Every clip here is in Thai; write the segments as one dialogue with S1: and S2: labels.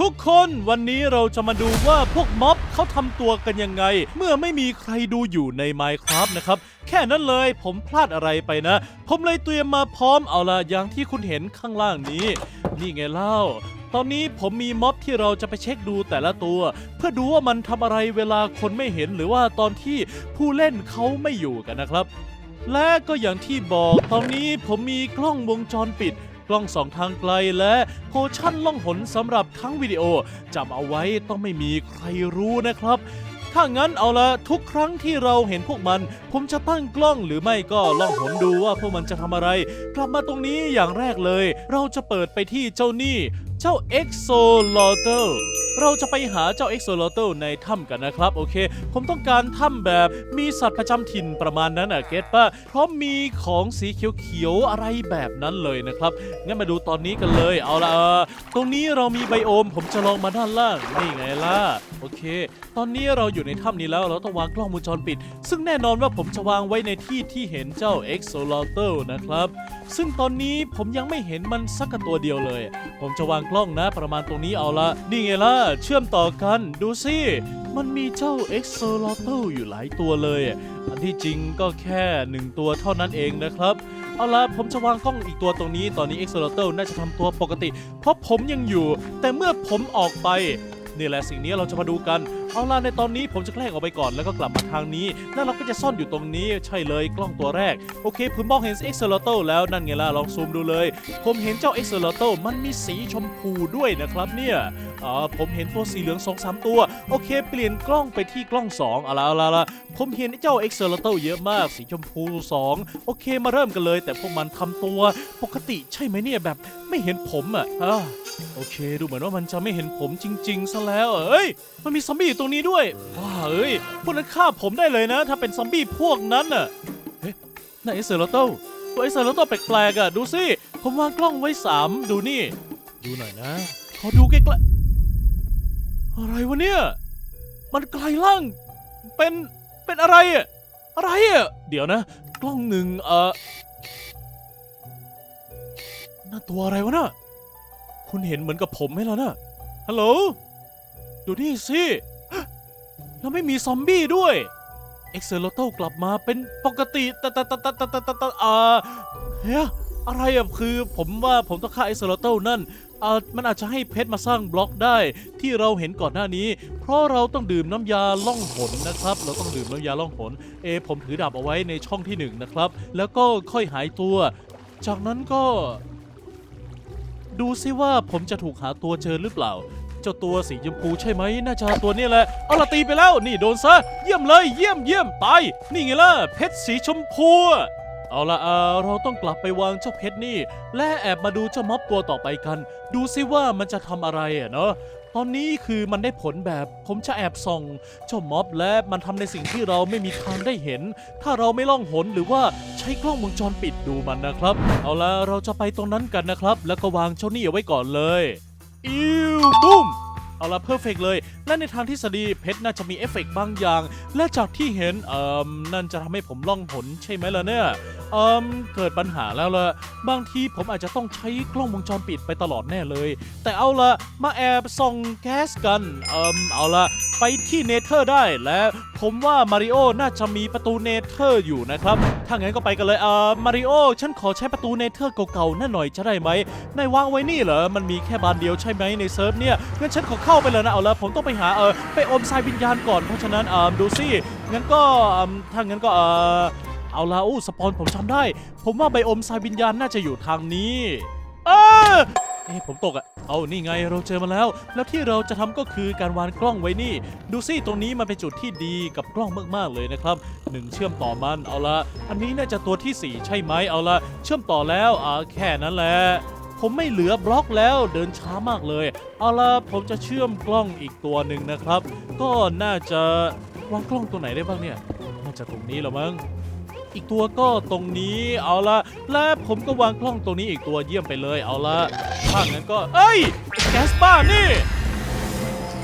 S1: ทุกคนวันนี้เราจะมาดูว่าพวกม็อบเขาทำตัวกันยังไง เมื่อไม่มีใครดูอยู่ใน Minecraft นะครับ แค่นั้นเลยผมพลาดอะไรไปนะ ผมเลยเตรียมมาพร้อมเอาละอย่างที่คุณเห็นข้างล่างนี้ นี่ไงเล่า ตอนนี้ผมมีม็อบที่เราจะไปเช็คดูแต่ละตัว เพื่อดูว่ามันทำอะไรเวลาคนไม่เห็นหรือว่าตอนที่ผู้เล่นเขาไม่อยู่กันนะครับ และก็อย่างที่บอกตอนนี้ผมมีกล้องวงจรปิด กล้องสองทางไกลและโพชั่นล่องหนสำหรับทั้งวิดีโอจำเอาไว้ต้องไม่มีใครรู้นะครับ ถ้างั้นเอาละทุกครั้งที่เราเห็นพวกมัน ผมจะตั้งกล้องหรือไม่ก็ล่องหนดูว่าพวกมันจะทำอะไร กลับมาตรงนี้อย่างแรกเลย เราจะเปิดไปที่เจ้านี่ เจ้า Exolotl เตอร์เราจะไปหาเจ้า Exolotl ในถ้ำกันนะครับ โอเค ผมต้องการถ้ำแบบมีสัตว์ประจำถิ่นประมาณนั้นอะเก็ตป่ะเพราะมีของสีเขียวๆอะไรแบบนั้นเลยนะครับ งั้นมาดูตอนนี้กันเลย เอาละเออตรงนี้เรามีไบโอม ผมจะลองมาด้านล่าง นี่ไงล่ะ โอเค ตอนนี้เราอยู่ในถ้ำนี้แล้ว เราต้องวางกล้องวงจรปิด ซึ่งแน่นอนว่าผมจะวางไว้ในที่ที่เห็นเจ้า Exolotl นะครับ ซึ่งตอนนี้ผมยังไม่เห็นมันสักตัวเดียวเลย ผมจะวางกล้องนะ ประมาณตรงนี้เอาละนี่ไงล่ะ เชื่อมต่อกันดูสิมันมีเจ้าเอ็กซ์ลอตอยู่หลายตัวเลย อันที่จริงก็แค่หนึ่งตัวเท่านั้นเองนะครับเอาละผมจะวางกล้องอีกตัวตรงนี้ตอนนี้ Exolotl น่าจะทำตัวปกติ เพราะผมยังอยู่ แต่เมื่อผมออกไปนี่แหละสิ่งนี้เราจะมาดูกัน เอาล่ะในตอนนี้ผมจะแกล้งออกไปก่อนแล้วก็กลับมาทางนี้ แล้วเราก็จะซ่อนอยู่ตรงนี้ใช่เลยกล้องตัวแรก โอเค ผมมองเห็น e x o l o t l แล้วนั่นไงล่ะลองซูมดูเลย ผมเห็นเจ้า e x o l o t l มันมีสีชมพูด้วยนะครับเนี่ยอ่าผมเห็นตัวสีเหลืองสองสามตัว โอเค เปลี่ยนกล้องไปที่กล้อง2เอาละเอาละเอาละผมเห็นเจ้า e x o l o t l เยอะมาก สีชมพู 2 โอเคมาเริ่มกันเลย แต่พวกมันทำตัวปกติใช่ไหมเนี่ยแบบไม่เห็นผมอะอ่าโอเค ดูเหมือนว่ามันจะไม่เห็นผมจริง ๆ ซะแล้ว เอ้ย มันมีซอมบี้ตรงนี้ด้วยว้าเอ้ยพวกนั้นฆ่าผมได้เลยนะ ถ้าเป็นซอมบี้พวกนั้นน่ะเฮ้ยนั่นไอเซอร์โลโต้ตัวไอเซอร์โลโต้แปลกๆอะดูสิผมวางกล้องไว้สามดูนี่ ดูหน่อยนะขอดูใกล้ๆอะไรวะเนี่ย มันไกลล่างเป็นเป็นอะไรอะอะไรอะเดี๋ยวนะ กล้องหนึ่งเอ่อน่าตัวอะไรวะน่ะคุณเห็นเหมือนกับผมไหมล่ะนะฮัลโหลดูนี่สิ แล้วไม่มีซอมบี้ด้วย เอ็กเซโลโตกลับมาเป็นปกติแต่แต่แต่แต่แต่แต่แต่แต่อ่าเฮ้ยอะไรอะคือผมว่าผมต้องฆ่าเอ็กเซโลโตนั่นอ่ามันอาจจะให้เพชรมาสร้างบล็อกได้ที่เราเห็นก่อนหน้านี้ เพราะเราต้องดื่มน้ำยาล่องหนนะครับ เราต้องดื่มน้ำยาล่องหน เอ ผมถือดาบเอาไว้ในช่องที่หนึ่งนะครับ แล้วก็ค่อยหายตัว จากนั้นก็ ดูซิว่าผมจะถูกหาตัวเจอหรือเปล่า จ้าตัวสีชมพูใช่ไหมน่าจะตัวนี้แหละเอาละตีไปแล้วนี่โดนซะเยี่ยมเลยเยี่ยมเยี่ยมตายนี่ไงล่ะเพชรสีชมพูเอาละเอ่อเราต้องกลับไปวางเจ้าเพชรนี่ และแอบมาดูเจ้าม็อบตัวต่อไปกัน ดูซิว่ามันจะทำอะไรอะเนาะตอนนี้คือมันได้ผลแบบผมจะแอบส่องเจ้าม็อบและมันทำในสิ่งที่เราไม่มีทางได้เห็น ถ้าเราไม่ล่องหนหรือว่าใช้กล้องวงจรปิดดูมันนะครับ เอาละเราจะไปตรงนั้นกันนะครับ แล้วก็วางเจ้านี่เอาไว้ก่อนเลย อิวบุ้มเอาละเพอร์เฟกเลย และในทางทฤษฎีเพชรน่าจะมีเอฟเฟกต์บางอย่าง และจากที่เห็นเอ่มนั่นจะทำให้ผมล่องหนใช่ไหมล่ะเนี่ยเอ่มเกิดปัญหาแล้วละบางทีผมอาจจะต้องใช้กล้องวงจรปิดไปตลอดแน่เลย แต่เอาละมาแอบส่องแก๊สกันเอ่มเอาละ ไปที่เนเธอร์ได้และผมว่ามาริโอน่าจะมีประตูเนเธอร์อยู่นะครับ ถ้างั้นก็ไปกันเลยเอ่อมาริโอฉันขอใช้ประตูเนเธอร์เก่าๆนั่นหน่อยจะได้ไหมนายวางไว้นี่เหรอ มันมีแค่บานเดียวใช่ไหมในเซิร์ฟเนี่ยงั้นฉันขอเข้าไปเลยนะเอาละผมต้องไปหาเออไปอมทรายวิญญาณก่อนเพราะฉะนั้นเออดูสิงั้นก็เออถ้างั้นก็เออเอาละอู้สปอนผมจำได้ ผมว่าไบอมทรายวิญญาณน่าจะอยู่ทางนี้ เออ เอ้ผมตกอะเอานี่ไงเราเจอมาแล้ว แล้วที่เราจะทำก็คือการวางกล้องไว้นี่ ดูสิตรงนี้มันเป็นจุดที่ดีกับกล้องมากๆเลยนะครับหนึ่งเชื่อมต่อมันเอาละอันนี้น่าจะตัวที่สี่ใช่ไหมเอาละเชื่อมต่อแล้วอ่าแค่นั้นแหละผมไม่เหลือบล็อกแล้วเดินช้ามากเลย เอาละผมจะเชื่อมกล้องอีกตัวหนึ่งนะครับ ก็น่าจะวางกล้องตัวไหนได้บ้างเนี่ยน่าจะตรงนี้หละมั้ง อีกตัวก็ตรงนี้เอาละและผมก็วางกล้องตรงนี้อีกตัวเยี่ยมไปเลยเอาละถ้างั้นก็เอ้ยแกสบ้านี่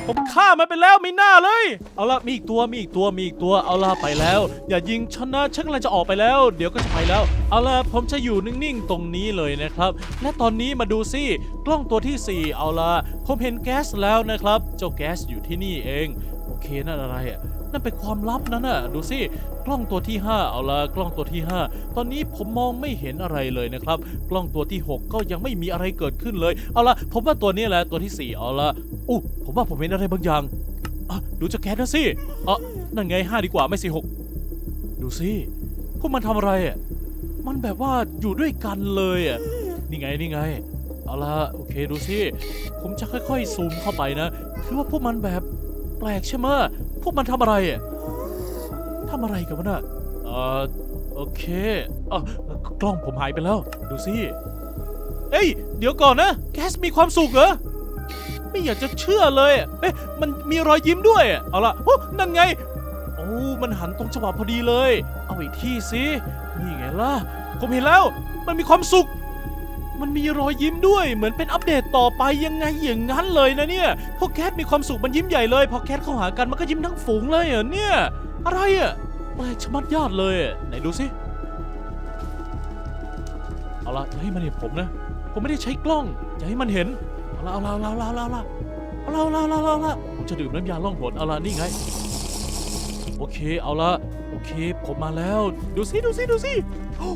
S1: ผมฆ่ามันไปแล้วไม่น่าเลย เอาละมีอีกตัวมีอีกตัวมีอีกตัวเอาละไปแล้ว อย่ายิงฉันนะฉันกำลังจะออกไปแล้ว เดี๋ยวก็จะไปแล้ว เอาละผมจะอยู่นิ่งๆตรงนี้เลยนะครับ และตอนนี้มาดูสิกล้องตัวที่ 4 เอาละผมเห็นแก๊สแล้วนะครับ เจ้าแก๊สอยู่ที่นี่เอง โอเคนั่นอะไรอะ นั่นเป็นความลับนั่นน่ะดูสิกล้องตัวที่ 5 เอาละกล้องตัวที่ 5 ตอนนี้ผมมองไม่เห็นอะไรเลยนะครับ กล้องตัวที่ 6 ก็ยังไม่มีอะไรเกิดขึ้นเลย เอาละผมว่าตัวนี้แหละตัวที่ 4 เอาละอู้ผมว่าผมเห็นอะไรบางอย่างอะดูจะแก๊สนะสิอะนั่นไง 5 ดีกว่าไม่สิหกดูสิพวกมันทำอะไรอะมันแบบว่าอยู่ด้วยกันเลยอะนี่ไงนี่ไงเอาละโอเคดูสิผมจะค่อยๆซูมเข้าไปนะ คือว่าพวกมันแบบ ปลกใช่ไหมพวกมันทำอะไรอะทำอะไรกันวะน่ะเอ่อโอเคเอ่อกล้องผมหายไปแล้ว ดูสิ เอ้ย เดี๋ยวก่อนนะแกสมีความสุขเหรอ ไม่อยากจะเชื่อเลยอะเอ๊ะมันมีรอยยิ้มด้วยอะเอาละโอ้นั่นไง โอ้มันหันตรงจังหวะพอดีเลย เอาอีกที่สิ นี่ไงล่ะ ผมเห็นแล้ว มันมีความสุข มันมีรอยยิ้มด้วย เหมือนเป็นอัปเดตต่อไปยังไงอย่างนั้นเลยนะเนี่ยพอแคทมีความสุขมันยิ้มใหญ่เลยพอแคทเข้าหากันมันก็ยิ้มทั้งฝูงเลยเหรอเนี่ย อะไรอะแปลกชะมัดญาติเลยไหนดูสิเอาละอย่าให้มันเห็นผมนะ ผมไม่ได้ใช้กล้องอย่าให้มันเห็นเอาละเอาละเอาละเอาละเอาละเอาละเอาละเอาละเอาละผมจะดื่มน้ำยาล่องหนเอาละนี่ไง โอเคเอาละโอเค ผมมาแล้ว ดูสิดูสิดูสิโอ้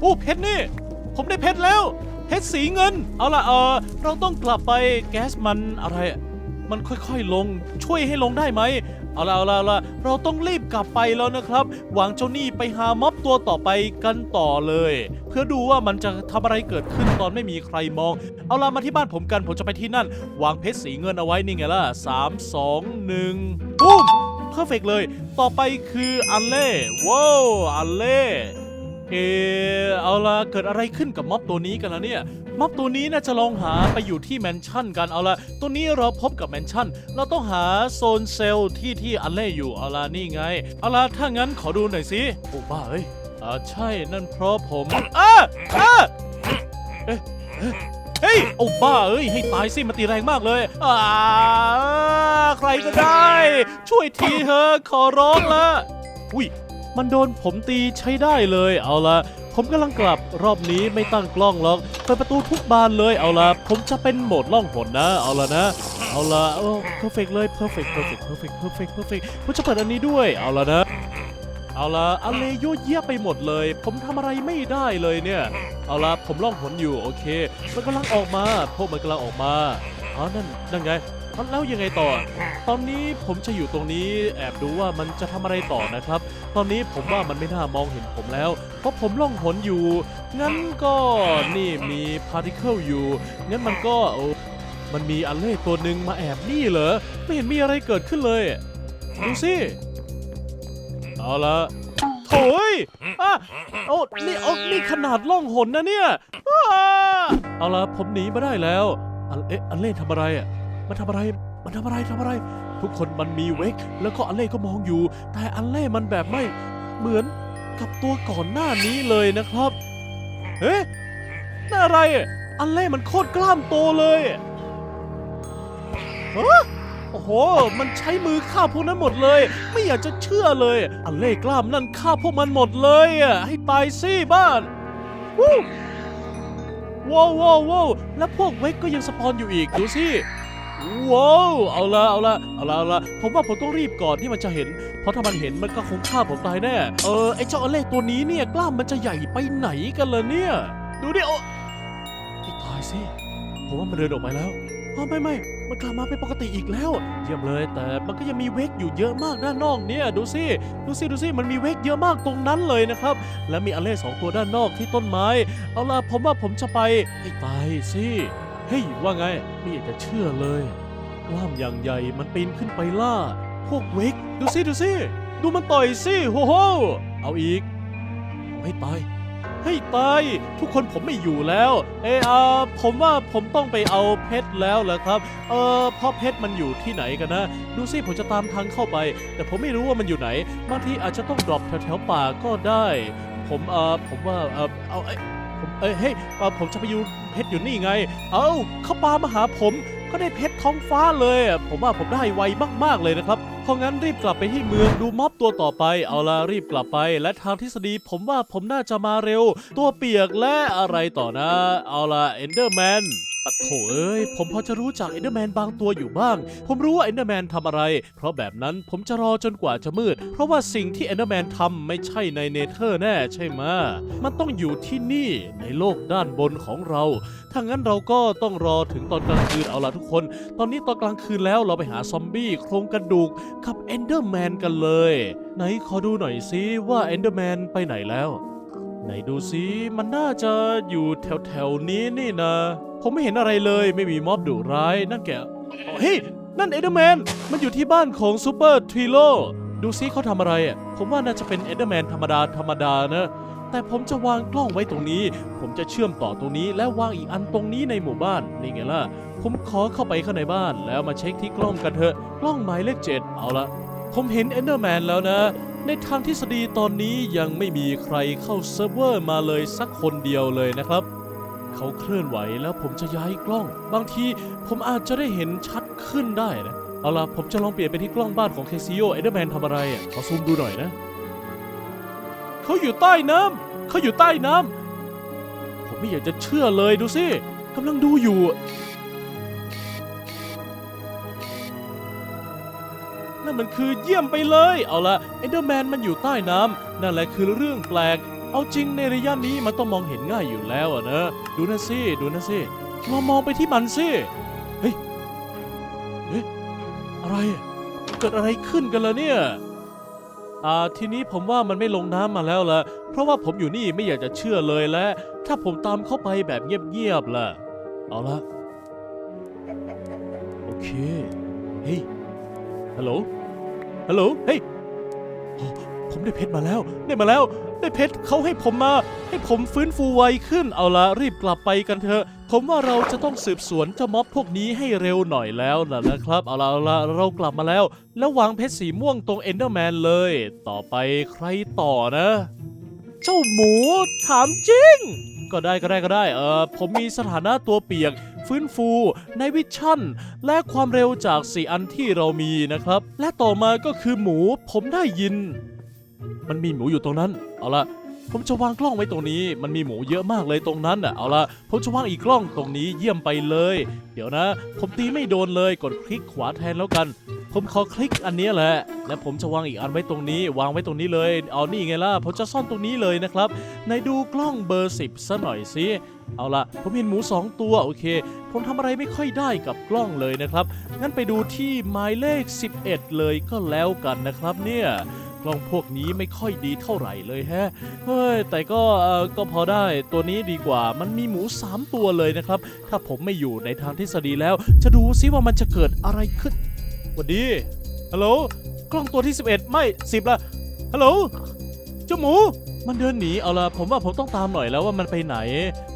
S1: โอ้เพชรนี่ ผมได้เพชรแล้ว เพชรสีเงิน เอาล่ะเออเราต้องกลับไปแก๊สมันอะไรอะมันค่อยๆลง ช่วยให้ลงได้ไหม เอาล่ะเอาล่ะเอาละเราต้องรีบกลับไปแล้วนะครับวางเจ้านี่ไปหาม็อบตัวต่อไปกันต่อเลย เพื่อดูว่ามันจะทำอะไรเกิดขึ้นตอนไม่มีใครมอง เอาละมาที่บ้านผมกัน ผมจะไปที่นั่น วางเพชรสีเงินเอาไว้นี่ไงล่ะสามสองหนึ่งปุ้มเพอร์เฟกเลย ต่อไปคืออัลเล่ว้าวอัลเล่ เออเอาละเกิดอะไรขึ้นกับม็อบตัวนี้กันล้วเนี่ย ม็อบตัวนี้น่าจะลองหาไปอยู่ที่แมนชั่นกัน เอาละตัวนี้เราพบกับแมนชั่น เราต้องหาโซนเซลล์ที่ที่อัลเล่อยู่ เอาละนี่ไง เอาละถ้างั้นขอดูหน่อยสิ โอ้บ้าเอ้ยอ่าใช่ นั่นเพราะผมอ้าอ้าเอ๊ะเอ๊ะเฮ้ย โอ้บ้าเอ้ย ให้ตายสิมันตีแรงมากเลยอ่าใครก็ได้ ช่วยทีเถอะขอร้องละอุ้ย มันโดนผมตีใช้ได้เลย เอาละผมกำลังกลับรอบนี้ไม่ตั้งกล้องหรอกเปิดประตูทุกบานเลยเอาละผมจะเป็นโหมดล่องหนนะ เอาละนะเอาละโอ้เพอร์เฟกเลย perfect perfect perfect perfect perfect ผมจะเปิดอันนี้ด้วยเอาละนะเอาละอะไรโยเยะไปหมดเลย ผมทำอะไรไม่ได้เลยเนี่ย เอาละผมล่องหนอยู่โอเค มันกำลังออกมาพวกมันกำลังออกมาอ๋อนั่นนั่นไง แล้วยังไงต่อ ตอนนี้ผมจะอยู่ตรงนี้แอบดูว่ามันจะทำอะไรต่อนะครับ ตอนนี้ผมว่ามันไม่น่ามองเห็นผมแล้ว เพราะผมล่องหนอยู่ งั้นก็นี่มีพาร์ติเคิลอยู่ งั้นมันก็โอ้มันมีอันเล่ตัวหนึ่งมาแอบนี่เหรอ ไม่เห็นมีอะไรเกิดขึ้นเลย ดูสิ เอาละโถ่เอ้ยอะโอ้นี่โอ้นี่ขนาดล่องหนนะเนี่ยอ้าเอาละผมหนีมาได้แล้วอันเอ๊ะอันเล่ทำอะไรอะ มันทำอะไร มันทำอะไรทำอะไร ทุกคนมันมีเวก แล้วก็อันเล่ก็มองอยู่ แต่อันเล่มันแบบไม่เหมือนกับตัวก่อนหน้านี้เลยนะครับ เฮ้น่าอะไรอะอันเล่มันโคตรกล้ามโตเลยฮะโอ้โห มันใช้มือฆ่าพวกนั้นหมดเลย ไม่อยากจะเชื่อเลย อันเล่กล้ามนั่นฆ่าพวกมันหมดเลยอะ ให้ตายสิบ้านวู้ว้าวว้าวว้าวแล้วพวกเวกก็ยังสปอนอยู่อีก ดูสิ ว้าวเอาละเอาละเอาละเอาละผมว่าผมต้องรีบก่อนที่มันจะเห็น เพราะถ้ามันเห็นมันก็คงฆ่าผมตายแน่เออไอ้เจ้าอเล็กตัวนี้เนี่ยกล้ามมันจะใหญ่ไปไหนกันล่ะเนี่ย ดูดิโอ้ไอตายสิผมว่ามันเดินออกไปแล้วอ๋อไม่ไม่มันกลับมาเป็นปกติอีกแล้ว เยี่ยมเลย แต่มันก็ยังมีเวกอยู่เยอะมากด้านนอกเนี่ยดูสิดูสิดูสิมันมีเวกเยอะมากตรงนั้นเลยนะครับ และมีอเล่สองตัวด้านนอกที่ต้นไม้ เอาล่ะผมว่าผมจะไปให้ตายสิ เฮ้ยว่าไงไม่อยากจะเชื่อเลยกล้ามอย่างใหญ่มันปีนขึ้นไปล่า พวกเวกดูสิดูสิดูมันต่อยสิโหโหเอาอีกให้ตายให้ตายทุกคนผมไม่อยู่แล้ว เอออาผมว่าผมต้องไปเอาเพชรแล้วเหรอครับ เออพราะเพชรมันอยู่ที่ไหนกันนะ ดูสิผมจะตามทางเข้าไป แต่ผมไม่รู้ว่ามันอยู่ไหนบางทีอาจจะต้องดรอปแถวๆป่าก็ได้ ผมเออผมว่าเออเอา เอ้ยเฮ้ยเอ่อผมจะไปอยู่เพชรอยู่นี่ไง เอ้าเข้าปามาหาผม ก็ได้เพชรท้องฟ้าเลยอะผมว่าผมได้ไวมากๆเลยนะครับ เพราะงั้นรีบกลับไปที่เมืองดูม็อบตัวต่อไป เอาละรีบกลับไป และทางทฤษฎีผมว่าผมน่าจะมาเร็ว ตัวเปียกและอะไรต่อนะ เอาละเอนเดอร์แมน ปะโถเอ้ย ผมพอจะรู้จักเอนเดอร์แมนบางตัวอยู่บ้าง ผมรู้ว่าเอนเดอร์แมนทำอะไร เพราะแบบนั้นผมจะรอจนกว่าจะมืด เพราะว่าสิ่งที่เอนเดอร์แมนทำไม่ใช่ในเนเธอร์แน่ใช่ไหมมันต้องอยู่ที่นี่ในโลกด้านบนของเรา ถ้างั้นเราก็ต้องรอถึงตอนกลางคืนเอาล่ะทุกคน ตอนนี้ตอนกลางคืนแล้วเราไปหาซอมบี้โครงกระดูกกับเอนเดอร์แมนกันเลย ไหนขอดูหน่อยซิว่าเอนเดอร์แมนไปไหนแล้ว ไหนดูซิมันน่าจะอยู่แถวแถวๆนี้นี่นะ ผมไม่เห็นอะไรเลยไม่มีม็อบดุร้าย นั่นแกเฮ้ยนั่นเอเดอร์แมนมันอยู่ที่บ้านของซูเปอร์ทริโลดูซิเขาทำอะไรอะผมว่าน่าจะเป็นเอเดอร์แมนธรรมดาธรรมดานะ แต่ผมจะวางกล้องไว้ตรงนี้ ผมจะเชื่อมต่อตรงนี้และวางอีกอันตรงนี้ในหมู่บ้านนี่ไงล่ะ ผมขอเข้าไปข้างในบ้าน แล้วมาเช็คที่กล้องกันเถอะกล้องหมายเลขเจ็ดเอาละผมเห็นเอเดอร์แมนแล้วนะ ในทางทฤษฎีตอนนี้ยังไม่มีใครเข้าเซิร์ฟเวอร์มาเลยสักคนเดียวเลยนะครับ เขาเคลื่อนไหวแล้วผมจะย้ายกล้อง บางทีผมอาจจะได้เห็นชัดขึ้นได้นะ เอาล่ะ ผมจะลองเปลี่ยนไปที่กล้องบ้านของเคซิโอเอเดอร์แมนทำอะไรอะขอซูมดูหน่อยนะ เขาอยู่ใต้น้ำเขาอยู่ใต้น้ำผมไม่อยากจะเชื่อเลยดูสิกำลังดูอยู่นั่นมันคือเยี่ยมไปเลย เอาละเอเดอร์แมนมันอยู่ใต้น้ำนั่นแหละคือเรื่องแปลก เอาจริงในระยะนี้มันต้องมองเห็นง่ายอยู่แล้วอะนะดูนะสิดูนะสิลองมองไปที่มันสิเฮ้ยเฮ้ยอะไรเกิดอะไรขึ้นกันล่ะเนี่ยอ่าทีนี้ผมว่ามันไม่ลงน้ำมาแล้วล่ะเพราะว่าผมอยู่นี่ไม่อยากจะเชื่อเลยและ ถ้าผมตามเข้าไปแบบเงียบๆล่ะ เอาละโอเคเฮ้ยฮัลโหลฮัลโหลเฮ้ยผมได้เพชรมาแล้วได้มาแล้ว ได้เพชรเขาให้ผมมา ให้ผมฟื้นฟูไวขึ้นเอาละรีบกลับไปกันเถอะ ผมว่าเราจะต้องสืบสวนเจ้าม็อบพวกนี้ให้เร็วหน่อยแล้วนะนะครับ เอาละเอาละเรากลับมาแล้ว แล้ววางเพชรสีม่วงตรงเอนเดอร์แมนเลย ต่อไปใครต่อนะ เจ้าหมูถามจริง ก็ได้ก็ได้ก็ได้เออผมมีสถานะตัวเปียกฟื้นฟูในวิชั่น และความเร็วจากสี่อันที่เรามีนะครับ และต่อมาก็คือหมูผมได้ยิน มันมีหมูอยู่ตรงนั้น เอาละผมจะวางกล้องไว้ตรงนี้ มันมีหมูเยอะมากเลยตรงนั้นอะ เอาละผมจะวางอีกกล้องตรงนี้เยี่ยมไปเลย เดี๋ยวนะ ผมตีไม่โดนเลย กดคลิกขวาแทนแล้วกัน ผมขอคลิกอันนี้แหละ และผมจะวางอีกอันไว้ตรงนี้ วางไว้ตรงนี้เลย เอานี่ไงล่ะ ผมจะซ่อนตรงนี้เลยนะครับ ในดูกล้องเบอร์10ซะหน่อยสิเอาละผมเห็นหมู 2 ตัวโอเค ผมทำอะไรไม่ค่อยได้กับกล้องเลยนะครับ งั้นไปดูที่หมายเลข 11 เลยก็แล้วกันนะครับเนี่ย กล้องพวกนี้ไม่ค่อยดีเท่าไหร่เลยแฮะเฮ้ยแต่ก็เอ่อก็พอได้ตัวนี้ดีกว่ามันมีหมู3ตัวเลยนะครับ ถ้าผมไม่อยู่ในทางทฤษฎีแล้ว จะดูซิว่ามันจะเกิดอะไรขึ้นวันดีฮัลโหลกล้องตัวที่ 11 ไม่ 10ละฮัลโหล เจ้าหมู มันเดินหนีเอาละผมว่าผมต้องตามหน่อยแล้วว่ามันไปไหน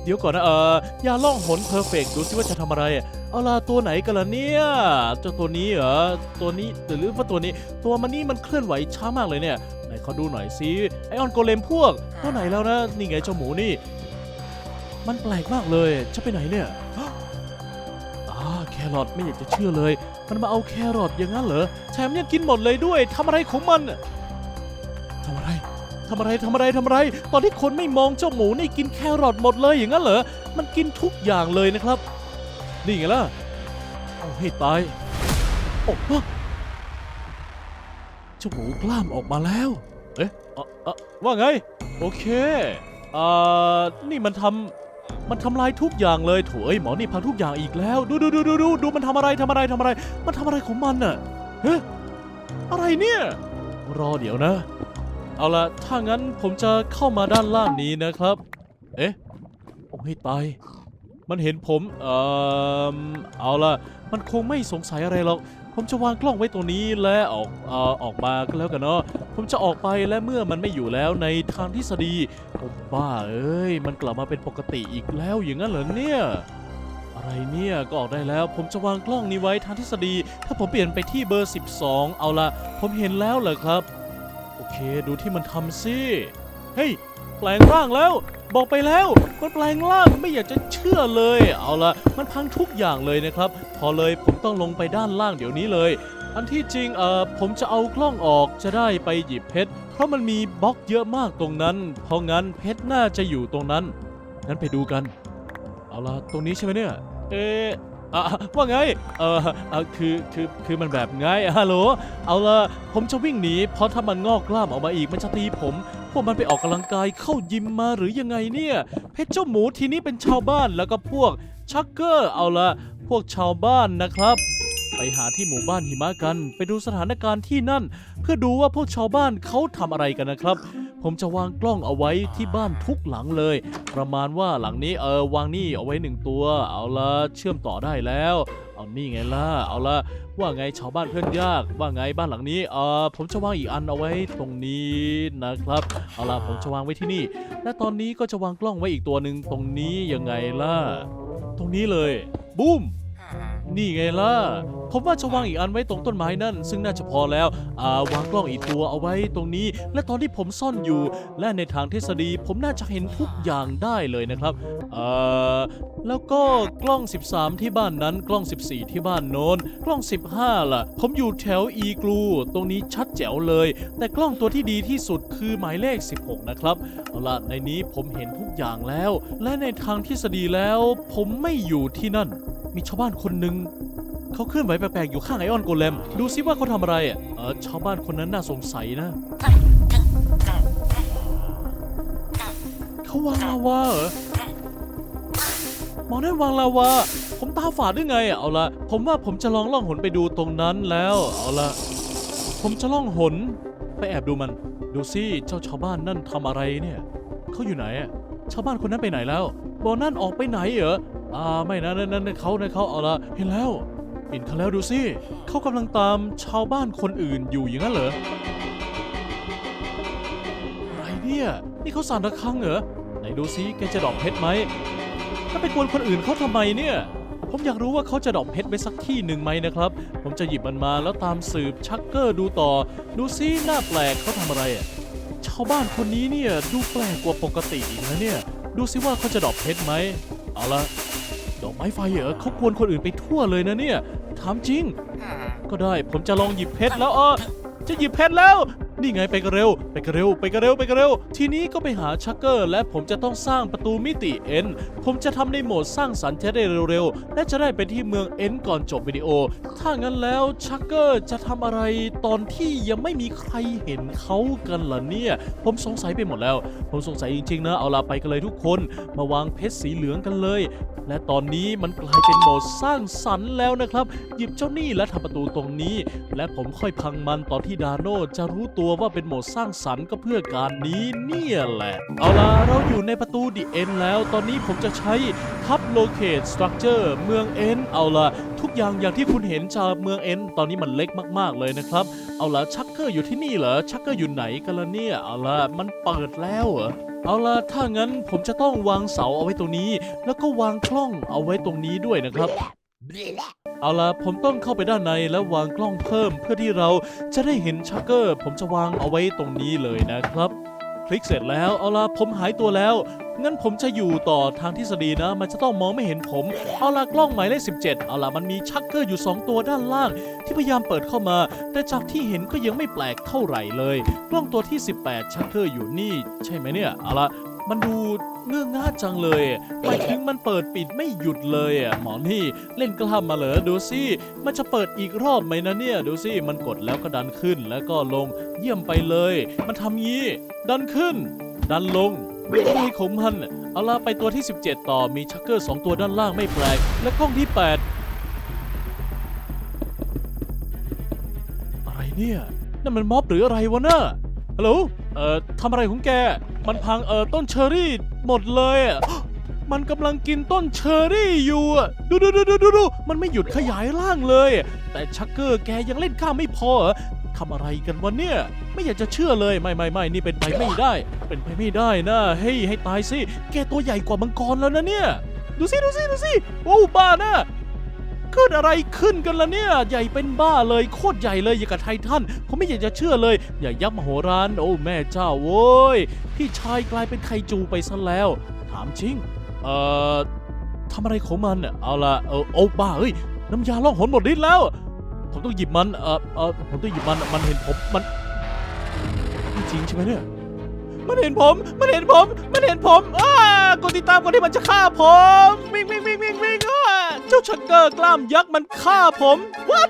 S1: เดี๋ยวก่อนนะเออยาล่องหนเพอร์เฟกดูซิว่าจะทำอะไร เอาละตัวไหนกันล่ะเนี่ยเจ้าตัวนี้เหรอตัวนี้หรือว่าตัวนี้ ตัวมันนี่มันเคลื่อนไหวช้ามากเลยเนี่ยไหนขอดูหน่อยสิไอออนโกเลมพวกตัวไหนแล้วนะนี่ไงเจ้าหมูนี่ มันแปลกมากเลยจะไปไหนเนี่ยอาแครอทไม่อยากจะเชื่อเลย มันมาเอาแครอทอย่างนั้นเหรอแถมยังกินหมดเลยด้วยทำอะไรของมันทำอะไร ทำอะไรทำอะไรทำอะไร ตอนที่คนไม่มองเจ้าหมูนี่กินแครอทหมดเลยอย่างนั้นเหรอ มันกินทุกอย่างเลยนะครับ นี่ไงล่ะ เอาให้ตาย โอ้เจ้าหมูกล้ามออกมาแล้ว เอ๊ะอ่อเอ่อว่าไง โอเค อ่า นี่มันทำ มันทำลายทุกอย่างเลยโถเอ้ยหมอนี่พังทุกอย่างอีกแล้ว ดูดูดูดูดูดูมันทำอะไรทำอะไรทำอะไร มันทำอะไรของมันน่ะเฮ้ยอะไรเนี่ย รอเดี๋ยวนะ เอาละถ้างั้นผมจะเข้ามาด้านล่างนี้นะครับ เอ๊ะ โอ้ให้ตาย มันเห็นผม เอ่อ เอาละมันคงไม่สงสัยอะไรหรอก ผมจะวางกล้องไว้ตรงนี้และออกเอ่อออกมาก็แล้วกันเนาะ ผมจะออกไปและเมื่อมันไม่อยู่แล้วในทางทฤษฎีโอ้บ้าเอ้ย มันกลับมาเป็นปกติอีกแล้วอย่างนั้นเหรอเนี่ย อะไรเนี่ย ก็ออกได้แล้ว ผมจะวางกล้องนี้ไว้ทางทฤษฎี ถ้าผมเปลี่ยนไปที่เบอร์ 12 เอาละผมเห็นแล้วเหรอครับ โอเค ดูที่มันทำสิเฮ้ยแปลงร่างแล้ว บอกไปแล้วมันแปลงร่างไม่อยากจะเชื่อเลย เอาละมันพังทุกอย่างเลยนะครับ พอเลยผมต้องลงไปด้านล่างเดี๋ยวนี้เลย อันที่จริงเอ่อผมจะเอากล้องออกจะได้ไปหยิบเพชรเพราะมันมีบล็อกเยอะมากตรงนั้น เพราะงั้นเพชรน่าจะอยู่ตรงนั้นงั้นไปดูกัน เอาละตรงนี้ใช่ไหมเนี่ย เอะ อะว่าไงเออเออคือคือคือมันแบบไงฮัลโหลเอาละผมจะวิ่งหนีเพราะถ้ามันงอกกล้ามออกมาอีกมันจะตีผม พวกมันไปออกกำลังกายเข้ายิมมาหรือยังไงเนี่ย เพชรเจ้าหมูทีนี้เป็นชาวบ้านแล้วก็พวกชักเกอร์เอาละพวกชาวบ้านนะครับ ไปหาที่หมู่บ้านหิมะกัน ไปดูสถานการณ์ที่นั่น เพื่อดูว่าพวกชาวบ้านเขาทำอะไรกันนะครับ ผมจะวางกล้องเอาไว้ที่บ้านทุกหลังเลย ประมาณว่าหลังนี้เออวางนี่เอาไว้หนึ่งตัว เอาละเชื่อมต่อได้แล้ว เอานี่ไงล่ะเอาละว่าไงชาวบ้านเพื่อนยากว่าไงบ้านหลังนี้เออผมจะวางอีกอันเอาไว้ตรงนี้นะครับ เอาละผมจะวางไว้ที่นี่ และตอนนี้ก็จะวางกล้องไว้อีกตัวหนึ่งตรงนี้ยังไงล่ะ ตรงนี้เลยบูมนี่ไงล่ะ ผมว่าจะวางอีกอันไว้ตรงต้นไม้นั่น ซึ่งน่าจะพอแล้วอ่าวางกล้องอีกตัวเอาไว้ตรงนี้ และตอนที่ผมซ่อนอยู่ และในทางทฤษฎีผมน่าจะเห็นทุกอย่างได้เลยนะครับเอ่อแล้วก็กล้อง 13 ที่บ้านนั้นกล้อง 14 ที่บ้านโน้นกล้อง 15 ล่ะ ผมอยู่แถวอีกลูตรงนี้ชัดแจ๋วเลย แต่กล้องตัวที่ดีที่สุดคือหมายเลข 16 นะครับเอาล่ะในนี้ผมเห็นทุกอย่างแล้ว และในทางทฤษฎีแล้ว ผมไม่อยู่ที่นั่น มีชาวบ้านคนหนึ่ง เขาเคลื่อนไหวแปลกๆอยู่ข้างไอออนโกเลม ดูซิว่าเขาทำอะไรอะเออชาวบ้านคนนั้นน่าสงสัยนะเขาวางลาวาเหรอหมอนั่นวางลาวา ผมตาฝาดได้ไงอะเอาละผมว่าผมจะลองล่องหนไปดูตรงนั้นแล้ว เอาละผมจะล่องหน ไปแอบดูมัน ดูซิเจ้าชาวบ้านนั่นทำอะไรเนี่ยเขาอยู่ไหนอะชาวบ้านคนนั้นไปไหนแล้ว บอนั่นออกไปไหนเหรออ่าไม่นะนั่นนั่นนั่นเขานั่นเขาเอาละเห็นแล้ว เห็นเขาแล้วดูสิเขากำลังตามชาวบ้านคนอื่นอยู่อย่างนั้นเหรออะไรเนี่ย นี่เขาสานระฆังเหรอไหนดูซิแกจะดอกเพชรไหมถ้าไปกวนคนอื่นเขาทำไมเนี่ย ผมอยากรู้ว่าเขาจะดอกเพชรไว้สักที่หนึ่งไหมนะครับ ผมจะหยิบมันมาแล้วตามสืบชักเกอร์ดูต่อ ดูซิหน้าแปลกเขาทำอะไรอะชาวบ้านคนนี้เนี่ยดูแปลกกว่าปกติอีกนะเนี่ย ดูซิว่าเขาจะดอกเพชรไหมเอาละดอกไม้ไฟเหรอเขากวนคนอื่นไปทั่วเลยนะเนี่ย ถามจริง ก็ได้ผมจะลองหยิบเพชรแล้วเออจะหยิบเพชรแล้ว นี่ไงไปกันเร็ว ไปกันเร็ว ไปกันเร็ว ไปกันเร็ว ทีนี้ก็ไปหาชักเกอร์ และผมจะต้องสร้างประตูมิติเอ็น ผมจะทำในโหมดสร้างสรรค์จะได้เร็วๆ และจะได้ไปที่เมืองเอ็นก่อนจบวิดีโอ ถ้างั้นแล้วชักเกอร์จะทำอะไรตอนที่ยังไม่มีใครเห็นเขากันล่ะเนี่ย ผมสงสัยไปหมดแล้ว ผมสงสัยจริงๆนะ เอาล่ะไปกันเลยทุกคน มาวางเพชรสีเหลืองกันเลย และตอนนี้มันกลายเป็นโหมดสร้างสรรค์แล้วนะครับ หยิบเจ้านี่และทำประตูตรงนี้ และผมค่อยพังมันตอนที่ดาโน่จะรู้ตัวว่าเป็นโหมดสร้างสรรค์ก็เพื่อการนี้เนี่ยแหละ เอาล่ะเราอยู่ในประตูดิเอ็นแล้ว ตอนนี้ผมจะใช้ทับโลเคตสตรัคเจอร์เมืองเอ็นเอาล่ะ อย่างอย่างที่คุณเห็นจากเมืองเอ็นตอนนี้มันเล็กมากๆเลยนะครับ เอาล่ะชักเกอร์อยู่ที่นี่เหรอชักเกอร์อยู่ไหนกันล่ะเนี่ยเอาล่ะมันเปิดแล้วเหรอเอาล่ะถ้างั้นผมจะต้องวางเสาเอาไว้ตรงนี้ แล้วก็วางกล้องเอาไว้ตรงนี้ด้วยนะครับเอาล่ะผมต้องเข้าไปด้านในแล้ววางกล้องเพิ่มเพื่อที่เราจะได้เห็นชักเกอร์ ผมจะวางเอาไว้ตรงนี้เลยนะครับ คลิกเสร็จแล้ว เอาล่ะผมหายตัวแล้ว งั้นผมจะอยู่ต่อทางทฤษฎีนะ มันจะต้องมองไม่เห็นผม เอาล่ะกล้องหมายเลข17 เอาล่ะมันมีชักเกอร์อยู่ 2 ตัวด้านล่าง ที่พยายามเปิดเข้ามา แต่จากที่เห็นก็ยังไม่แปลกเท่าไหร่เลย กล้องตัวที่ 18 ชักเกอร์อยู่นี่ ใช่ไหมเนี่ย เอาล่ะมันดู เงื่องง่าจังเลยหมายถึงมันเปิดปิดไม่หยุดเลยอะหมอนี่เล่นกล้ามมาเหรอดูสิมันจะเปิดอีกรอบไหมนะเนี่ยดูสิมันกดแล้วก็ดันขึ้นแล้วก็ลงเยี่ยมไปเลย มันทำงี้ ดันขึ้น ดันลงอะไรของมันเอาล่ะไปตัวที่ 17 ต่อมีชักเกอร์ 2 ตัวด้านล่างไม่แปลกและกล้องที่ 8 อะไรเนี่ยนั่นมันม็อบหรืออะไรวะน่ะฮัลโหลเอ่อทำอะไรของแก มันพังเอ่อต้นเชอร์รี่ หมดเลยอะมันกำลังกินต้นเชอร์รี่อยู่อะดูดูดูดูดูดูมันไม่หยุดขยายร่างเลย แต่ชักเกอร์แกยังเล่นข้าไม่พอเหรอทำอะไรกันวะเนี่ย ไม่อยากจะเชื่อเลยไม่ไม่ไม่นี่เป็นไปไม่ได้ เป็นไปไม่ได้นะเฮ้ยให้ตายสิ แกตัวใหญ่กว่ามังกรแล้วนะเนี่ย ดูสิดูสิดูสิโอ้บ้านะ เกิดอะไรขึ้นกันล่ะเนี่ย ใหญ่เป็นบ้าเลยโคตรใหญ่เลยอย่างกับไททันผมไม่อยากจะเชื่อเลย อย่ายักษ์มโหฬารโอ้แม่เจ้าโว้ยพี่ชายกลายเป็นไคจูไปซะแล้ว ถามจริงเอ่อทำอะไรของมันเนี่ยเอาละเออโอ้บ้าเอ้ยน้ำยาล่องหนหมดฤทธิ์แล้ว ผมต้องหยิบมันเออเออผมต้องหยิบมันมันเห็นผมมันไม่จริงใช่ไหมเนี่ย มันเห็นผม มันเห็นผม มันเห็นผมอ้ากดติดตามคนที่มันจะฆ่าผมวิ่งวิ่งวิ่งวิ่งวิ่งอ้าเจ้าชักเกอร์กล้ามยักษ์มันฆ่าผม what